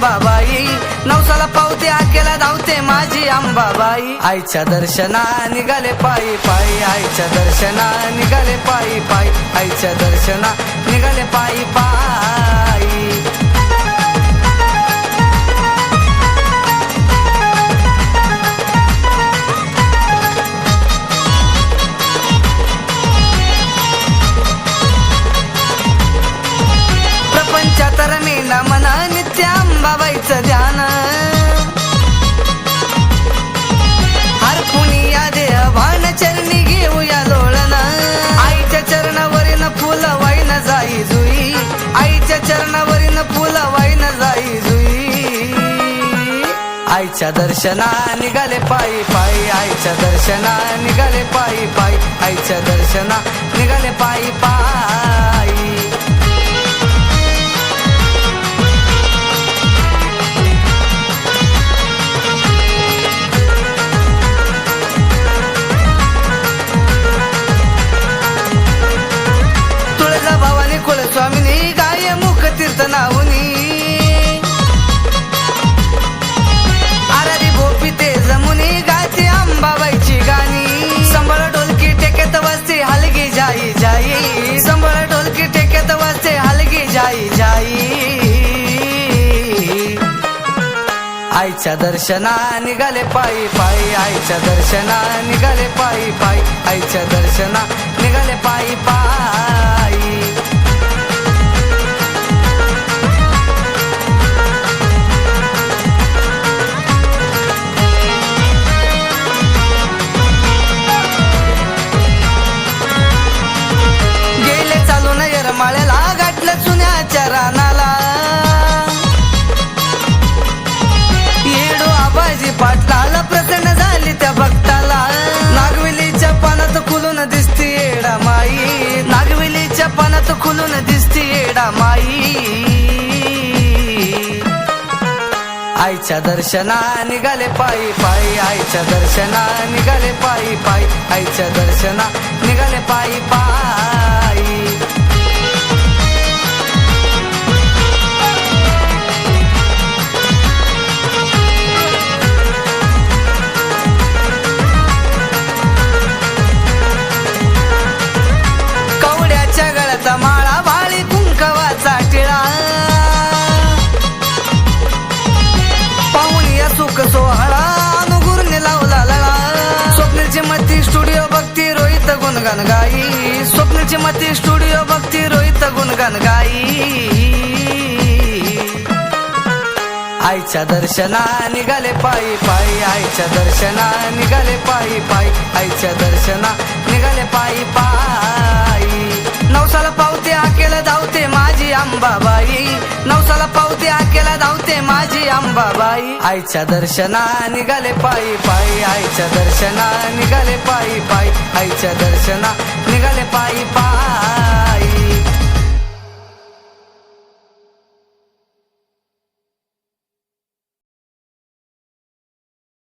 अंबाबाई. नवसाला पावते आकेला धावते माझी अंबाबाई. आईच्या दर्शना निघाले पायी पायी आईच्या दर्शना निघाले पायी पायी. आईच्या दर्शना निघाले पायी पायी. आईच्या दर्शना निघाले पायी पायी. आईच्या दर्शना निघाले पायी पायी. आईच्या दर्शना निघाले पायी पायी. तुळजा भवानी कुलस्वामिनी गाय मुख तीर्थ नावनी. अंबाबाईची गाणी. संबळ ढोलकी टेकेत वाजते हलगी जाई जाई. संबळ ढोलकी टेकेत वाजते हलगी जाई जाई. आईच्या दर्शना निघाले पायी पायी आईच्या दर्शना निघाले पायी पायी आईच्या दर्शना आईच्या दर्शना निघाले पायी पायी. आईच्या दर्शना निघाले पायी पायी. आईच्या दर्शना गुणगान गाई. स्वप्नची मती स्टुडिओ बघती रोहित गुणगान गाई. आईच्या दर्शना निघाले पायी पायी. आईच्या दर्शना निघाले पायी पायी. आईच्या दर्शना निघाले पायी पायी. नवसाला पावते आकेला धावते माझी अंबाबाई. नवसाला पावते आकेला धावते माझी अंबाबाई. आईच्या दर्शना निघाले पायी पायी आईच्या दर्शना निघाले पायी पायी. आईच्या दर्शना निघाले पायी पायी.